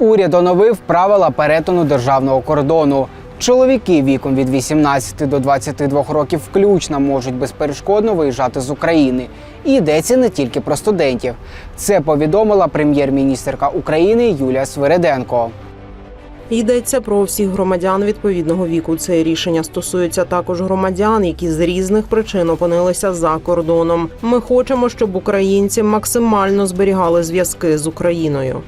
Уряд оновив правила перетину державного кордону. Чоловіки віком від 18 до 22 років включно можуть безперешкодно виїжджати з України. І йдеться не тільки про студентів. Це повідомила прем'єр-міністерка України Юлія Свириденко. Йдеться про всіх громадян відповідного віку. Це рішення стосується також громадян, які з різних причин опинилися за кордоном. Ми хочемо, щоб українці максимально зберігали зв'язки з Україною.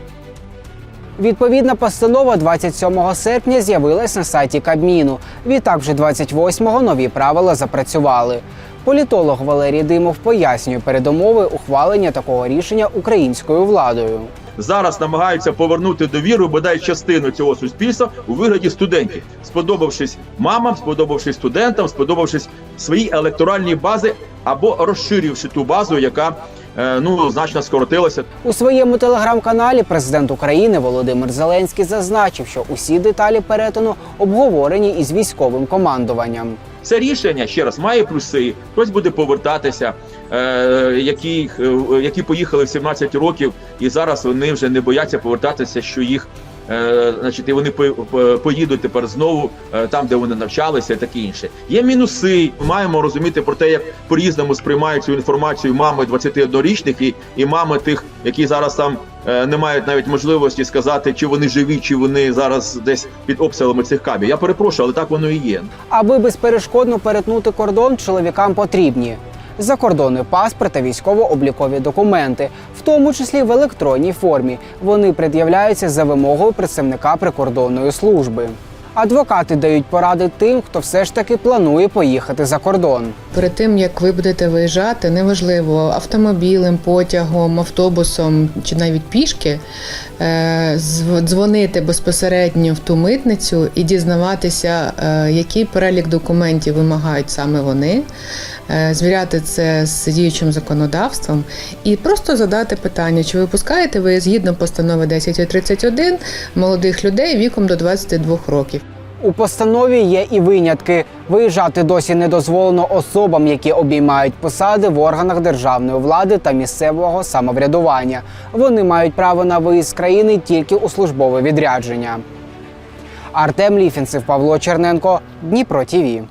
Відповідна постанова 27 серпня з'явилась на сайті Кабміну. Відтак, вже 28-го нові правила запрацювали. Політолог Валерій Димов пояснює передумови ухвалення такого рішення українською владою. зараз намагаються повернути довіру бодай частину цього суспільства у вигляді студентів, сподобавшись мамам, сподобавшись студентам, сподобавшись своїй електоральній базі або розширивши ту базу, яка ну значно скоротилася. У своєму телеграм-каналі президент України Володимир Зеленський зазначив, що усі деталі перетину обговорені із військовим командуванням. Це рішення ще раз має плюси. Хтось буде повертатися, е, які, е, які поїхали в 17 років, і зараз вони вже не бояться повертатися, що їх. Е, значить, і вони по- по- поїдуть тепер знову е, там, де вони навчалися, і таке інше. Є мінуси. Ми маємо розуміти про те, як по-різному сприймають цю інформацію мами 21-річних і, і мами тих, які зараз там е, не мають навіть можливості сказати, чи вони живі, чи вони зараз десь під обстрілами цих кабів. Я перепрошую, але так воно і є. Аби безперешкодно перетнути кордон, чоловікам потрібні закордонний паспорт та військово-облікові документи, в тому числі в електронній формі. Вони пред'являються за вимогою представника прикордонної служби. Адвокати дають поради тим, хто все ж таки планує поїхати за кордон. Перед тим як ви будете виїжджати, неважливо автомобілем, потягом, автобусом чи навіть пішки, е, дзвонити безпосередньо в ту митницю і дізнаватися, е, який перелік документів вимагають саме вони, е, звіряти це з діючим законодавством і просто задати питання, чи випускаєте ви згідно постанови 1031 молодих людей віком до 22 років. У постанові є і винятки. Виїжджати досі не дозволено особам, які обіймають посади в органах державної влади та місцевого самоврядування. Вони мають право на виїзд з країни тільки у службове відрядження. Артем Ліфінцев, Павло Черненко, Дніпро ТІВІ.